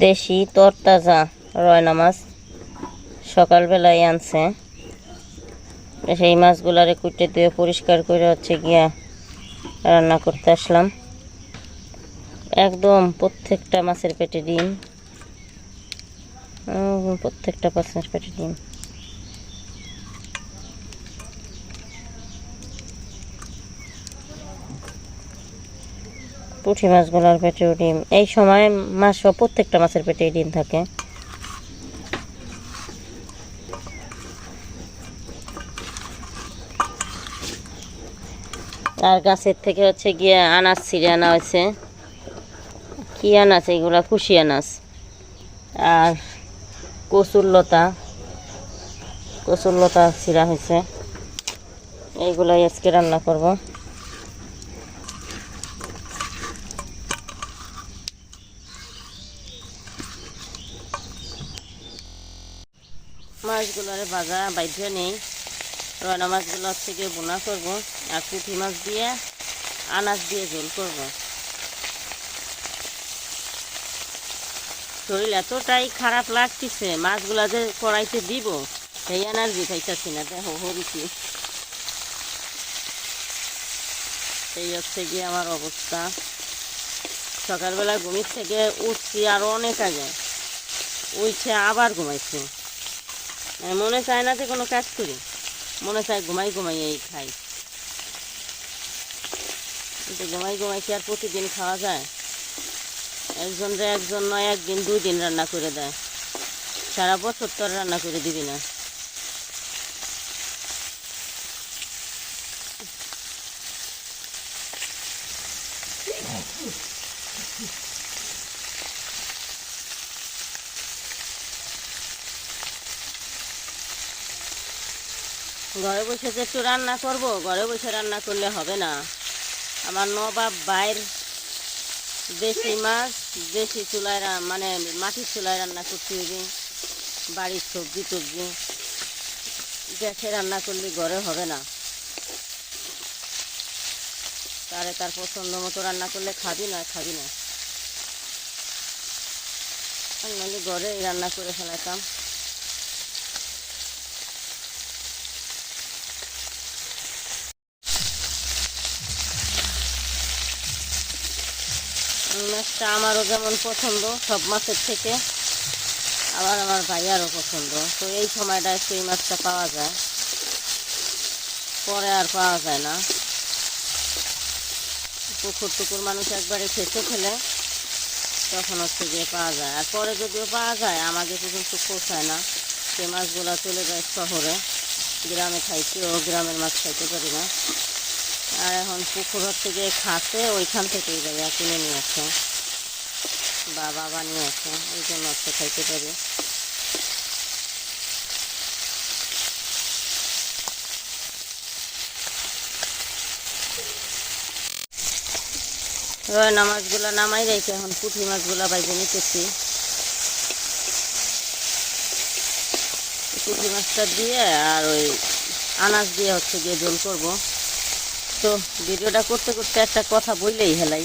দেশি তরতাজা রয়না মাছ সকালবেলায় আনছে। সেই মাছগুলারে কুটে ধুয়ে পরিষ্কার করে হচ্ছে গিয়া রান্না করতে আসলাম। একদম প্রত্যেকটা মাছের পেটে ডিম। প্রত্যেকটা মাছের পেটে ডিম। পুঁটি মাছগুলোর পেটেও ডিম এই সময় মাছ প্রত্যেকটা মাছের পেটেই ডিম থাকে। আর গাছের থেকে হচ্ছে গিয়ে আনাজ ছিঁড়ে আনা হয়েছে। কি আনাজ? এইগুলা কুশি আনাজ। আর কচুর লতা। কচুর লতা ছিঁড়া হয়েছে। এইগুলাই আজকে রান্না করব মাছগুলোরে ভাজা বাধ্য নেই। রয়না মাছগুলো গিয়ে বোনা করব আর পুঁটি মাছ দিয়ে, আনাজ দিয়ে ঝোল করব। শরীর এতটাই খারাপ লাগতেছে, মাছগুলা যে কড়াইতে দিব, সেই এনার্জি পাইতেছি না দেখো হরিছি এই হচ্ছে গিয়ে আমার অবস্থা। সকালবেলা ঘুমির থেকে উঠছি আরও অনেক আগে উঠছে আবার ঘুমাইছি। মানে মনে চায় না যে কোনো কাজ করি। মনে চায় ঘুমাই ঘুমাই এই খাই। কিন্তু ঘুমাই ঘুমাই কি আর প্রতিদিন খাওয়া যায়? একজন রে একজন নয়, একদিন দুই দিন রান্না করে দেয়। সারা বছর তো রান্না করে দিবি না। ঘরে বসে যে একটু রান্না করব, ঘরে বসে রান্না করলে হবে না। আমার নবাব বাইর দেশি মাছ, দেশি চুলায় মানে মাটির চুলায় রান্না করতে হবে, বাড়ির সবজি টবজি। গ্যাসে রান্না করলে ঘরে হবে না। তারে তার পছন্দ মতো রান্না করলে খাবি না খাবি না। ঘরে রান্না করে ফেলাতাম। মাছটা আমারও যেমন পছন্দ, সব মাছের থেকে। আবার আমার ভাইয়ারও পছন্দ। তো এই সময়টা এই মাছটা পাওয়া যায়। পরে আর পাওয়া যায় না। পুকুর টুকুর মানুষ একবারে খেতে ফেলে, তখন হচ্ছে গিয়ে পাওয়া যায়। আর পরে যদিও পাওয়া যায় আমাকে পর্যন্ত পৌঁছায় না। সে মাছগুলো চলে যায় শহরে। গ্রামে খাইতেও, গ্রামের মাছ খাইতে পারি না। আর এখন পুকুর হচ্ছে গিয়ে খাতে ওইখান থেকেই ভাইয়া কিনে নিয়ে আসে। বা বাবা নিয়ে আসে ওই জন্য হচ্ছে খাইতে পারি। রয়না মাছগুলো নামাই রেখে এখন পুঁটি মাছগুলো বাইজে নিতেছি। পুঁটি মাছটা দিয়ে আর ওই আনাজ দিয়ে হচ্ছে গিয়ে ঝোল করব। তো ভিডিওটা করতে করতে একটা কথা বললেই হেলাই।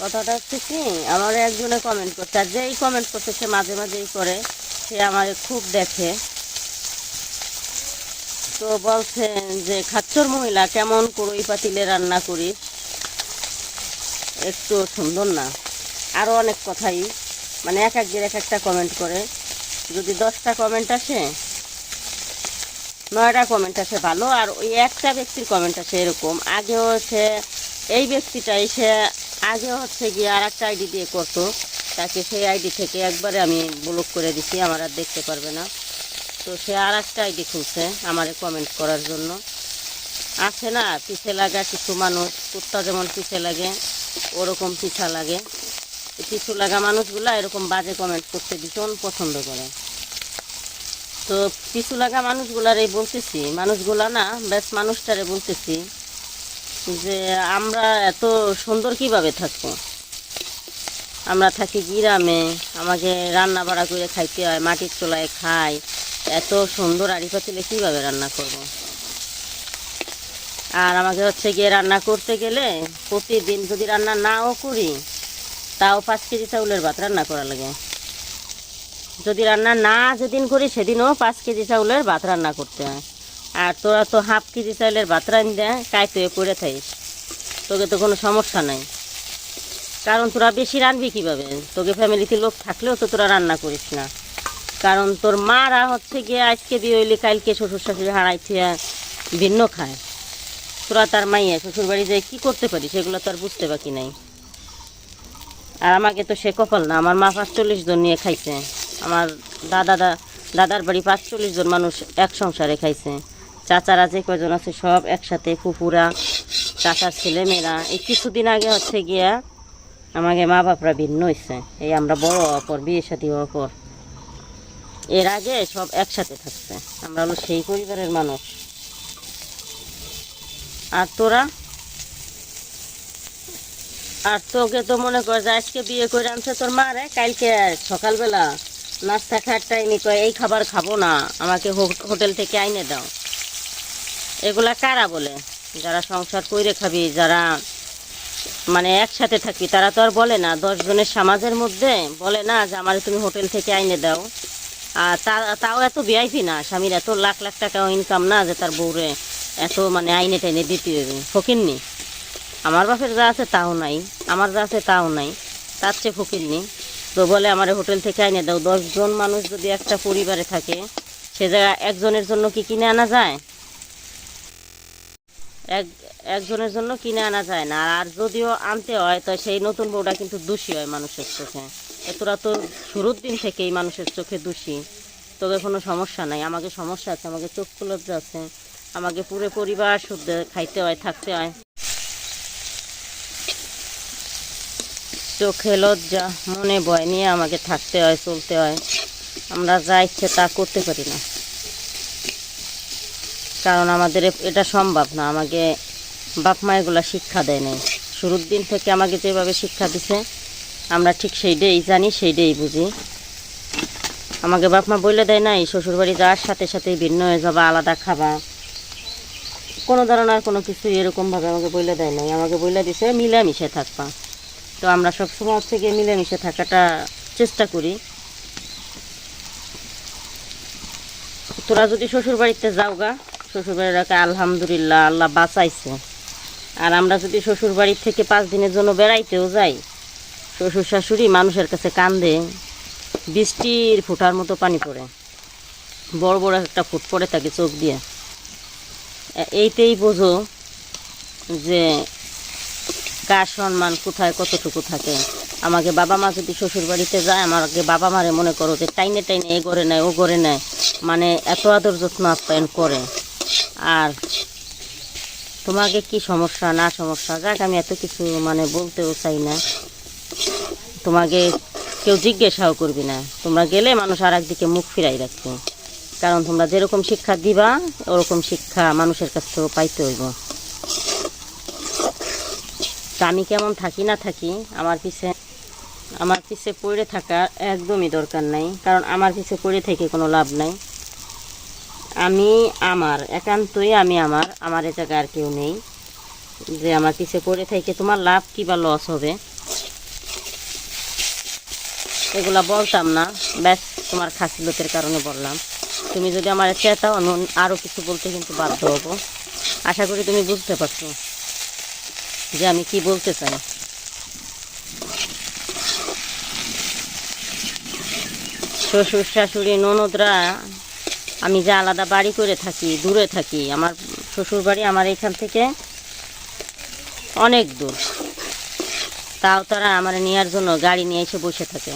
কথাটা হচ্ছে কি আমার একজনে কমেন্ট করছে, আর যেই কমেন্ট করছে সে মাঝে মাঝেই করে, সে আমাকে খুব দেখে। তো বলছেন যে, খাচ্চর মহিলা, কেমন করই পাতিলে রান্না করিস একটু সুন্দর না। আরও অনেক কথাই মানে এক একদিন এক একটা কমেন্ট করে। যদি দশটা কমেন্ট আসে নয়টা কমেন্ট আছে ভালো, আর ওই একটা ব্যক্তির কমেন্ট আছে এরকম। আগেও সে, এই ব্যক্তিটাই সে আগে হচ্ছে গিয়ে আর একটা আইডি দিয়ে করতো। তাকে সেই আইডি থেকে একবারে আমি ব্লক করে দিছি, আমার আর দেখতে পারবে না। তো সে আর একটা আইডি খুলছে আমার কমেন্ট করার জন্য। আছে না, পিছে লাগা কিছু মানুষ, কুত্তা যেমন পিছে লাগে, ওরকম পিছা লাগে। পিছু লাগা মানুষগুলা এরকম বাজে কমেন্ট করতে ভীষণ পছন্দ করে। তো পিছু লাগা মানুষগুলারে বলতেছি, মানুষগুলা না বেশ মানুষটারে বলতেছি যে আমরা এত সুন্দর কীভাবে থাকব আমরা থাকি গ্রামে, আমাকে রান্না বাড়া করে খাইতে হয়, মাটির চোলায় খাই, এত সুন্দর আড়ি পাতিলে কীভাবে রান্না করব। আর আমাকে হচ্ছে গিয়ে রান্না করতে গেলে প্রতিদিন যদি রান্না নাও করি, তাও পাঁচ কেজি চাউলের ভাত রান্না করা লাগে যদি রান্না না যেদিন করি সেদিনও পাঁচ কেজি চাউলের ভাত রান্না করতে হয়। আর তোরা তো হাফ কেজি চাউলের ভাত রান দেয় কাইতে পড়ে থাকিস। তোকে তো কোনো সমস্যা নাই। কারণ তোরা বেশি রানবি কীভাবে? তোকে ফ্যামিলিতে লোক থাকলেও তো তোরা রান্না করিস না। কারণ তোর মারা হচ্ছে গিয়ে আজকে বিয়ে হইলে কালকে শ্বশুর শাশুড়ি হারাই থিয়া ভিন্ন খায়। তোরা তার মাইয়া শ্বশুর বাড়ি যেয়ে কী করতে পারি সেগুলো তো আর বুঝতে বাকি নাই। আর আমাকে তো সে কপাল না, আমার মা পাঁচচল্লিশ জন নিয়ে খাইছে। আমার দাদা দাদার বাড়ি পাঁচচল্লিশ জন মানুষ এক সংসারে খাইছে। চাচারা যে কজন আছে সব একসাথে ফুপুরা চাচার ছেলে মেয়েরা এই কিছুদিন আগে হচ্ছে গিয়া আমাকে মা বাপরা ভিন্ন হয়েছে এই আমরা বড় হওয়ার পর, বিয়ে সাথী হওয়ার পর। এর আগে সব একসাথে থাকছে। আমরা হলো সেই পরিবারের মানুষ। আর তোরা? আর তোকে তো মনে কর যে আজকে বিয়ে করে আনছে তোর মা রে, কালকে সকালবেলা। নাস্তা খাওয়ার টাইমে কয়, এই খাবার খাব না, আমাকে হোটেল থেকে আইনে দাও। এগুলা কারা বলে? যারা সংসার কইরে খাবি, যারা মানে একসাথে থাকি তারা তো আর বলে না। দশ জনের সমাজের মধ্যে বলে না যে, আমার তুমি হোটেল থেকে আইনে দাও। আর তাও এত ভিআইপি না, স্বামীর এত লাখ লাখ টাকা ইনকাম না যে তার বউরে এত মানে আইনে টাইনে দিতে হবে। ফকিরনি আমার বাপের যা আছে তাও নাই, আমার যা আছে তাও নাই, তার চেয়ে ফকিরনি তো বলে আমার হোটেল থেকে আইনে দাও। দশজন মানুষ যদি একটা পরিবারে থাকে, সে জায়গায় একজনের জন্য কি কিনে আনা যায়? এক, একজনের জন্য কিনে আনা যায় না। আর যদিও আনতে হয়, তো সেই নতুন বউটা কিন্তু দোষী হয় মানুষের চোখে। এ তোরা তো শুরুর দিন থেকেই মানুষের চোখে দোষী। তোকে কোনো সমস্যা নাই। আমাকে সমস্যা আছে, আমাকে চোখ লজ্জা আছে। আমাকে পুরো পরিবার শুদ্ধ খাইতে হয়, থাকতে হয়। চোখে লজ্জা, মনে ভয় নিয়ে আমাকে থাকতে হয়, চলতে হয়। আমরা যা ইচ্ছে তা করতে পারি না। কারণ আমাদের এটা সম্ভব না। আমাকে বাপ মা এগুলো শিক্ষা দেয় নাই। শুরুর দিন থেকে আমাকে যেভাবে শিক্ষা দিছে, আমরা ঠিক সেইটাই জানি, সেইটাই বুঝি। আমাকে বাপ মা বলে দেয় নাই, শ্বশুরবাড়ি যাওয়ার সাথে সাথে ভিন্ন হয়ে যাবা, আলাদা খাবা। কোনো ধরনের কোনো কিছু এরকমভাবে আমাকে বলে দেয় নাই। আমাকে বলে দিছে, মিলেমিশে থাকবা। তো আমরা সবসময় হচ্ছে গিয়ে মিলেমিশে থাকাটা চেষ্টা করি। তোরা যদি শ্বশুর বাড়িতে যাও গা শ্বশুর আলহামদুলিল্লাহ আল্লাহ বাঁচাইছে। আর আমরা যদি শ্বশুর বাড়ি থেকে পাঁচ দিনের জন্য বেড়াইতেও যাই শ্বশুর শাশুড়ি মানুষের কাছে কান্দে, বৃষ্টির ফুটার মতো পানি পড়ে, বড় বড় একটা ফুট পড়ে থাকে চোখ দিয়ে। এইতেই বোঝো যে কার সম্মান, কোথায় কতটুকু থাকে? আমাকে বাবা মা যদি শ্বশুর বাড়িতে যায়, আমাকে বাবা মারে মনে করো যে টাইনে টাইনে এ করে নেয়, ও করে নেয়। মানে এত আদর যত্ন আপ্যায়ন করে। আর তোমাকে কি সমস্যা, না সমস্যা? যাক, আমি এত কিছু মানে বলতেও চাই না। তোমাকে কেউ জিজ্ঞাসাও করবি না। তোমরা গেলে মানুষ আর একদিকে মুখ ফিরাই রাখবে। কারণ তোমরা যেরকম শিক্ষা দিবা, ওরকম শিক্ষা মানুষের কাছ থেকেও পাইতে হইব। আমি কেমন থাকি না থাকি, আমার পিছে আমার পিছে পড়ে থাকা একদমই দরকার নাই, কারণ আমার পিছে পড়ে থেকে কোনো লাভ নাই। আমি আমার, একান্তই আমি আমার আমার এ জায়গায় আর কেউ নেই। যে আমার পিছে পড়ে থেকে তোমার লাভ কি বা লস হবে। এগুলা বলতাম না, ব্যাস তোমার খাসিলতের কারণে বললাম। তুমি যদি আমার চেতাও, আমি আরও কিছু বলতে কিন্তু বাধ্য হব। আশা করি তুমি বুঝতে পারছ। যে আমি কি বলতে চাই? শ্বশুর, শাশুড়ি, ননদরা, আমি যে আলাদা বাড়ি করে থাকি, দূরে থাকি, আমার শ্বশুর বাড়ি আমার এখান থেকে অনেক দূর। তাও তারা আমার নেওয়ার জন্য গাড়ি নিয়ে এসে বসে থাকে।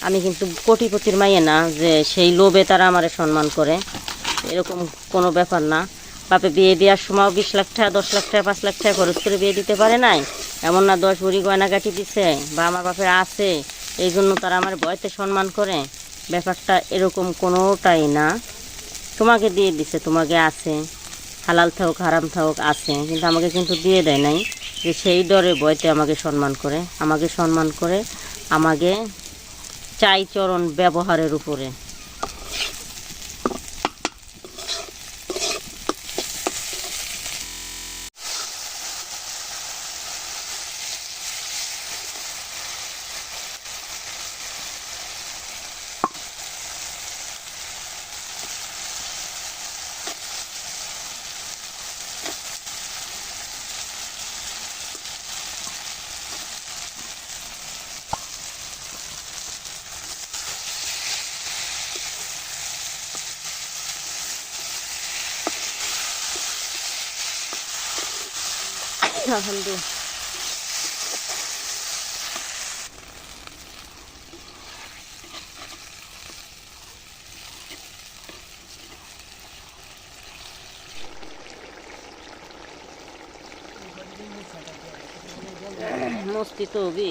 আমি কিন্তু কোটিপতির মাইয়ে না যে সেই লোভে তারা আমারে সম্মান করে। এরকম কোনো ব্যাপার না। বাপে বিয়ে দেওয়ার সময় বিশ লাখ টাকা, দশ লাখ টাকা, পাঁচ লাখ টাকা খরচ করে বিয়ে দিতে পারে নাই। এমন না দশ ভরি গয়নাগাটি দিছে, বা আমার বাপের আছে, এই জন্য তারা আমার বয়তে সম্মান করে। ব্যাপারটা এরকম কোনোটাই না। তোমাকে দিয়ে দিছে, তোমাকে আছে। হালাল থাকুক, হারাম থাকুক, আছে। কিন্তু আমাকে কিন্তু দিয়ে দেয় নাই যে সেই ডরে বয়তে আমাকে সম্মান করে। আমাকে সম্মান করে, আমাকে চাই চরণ ব্যবহারের উপরে। আলহামদুলিল্লাহ। মস্তি তো বি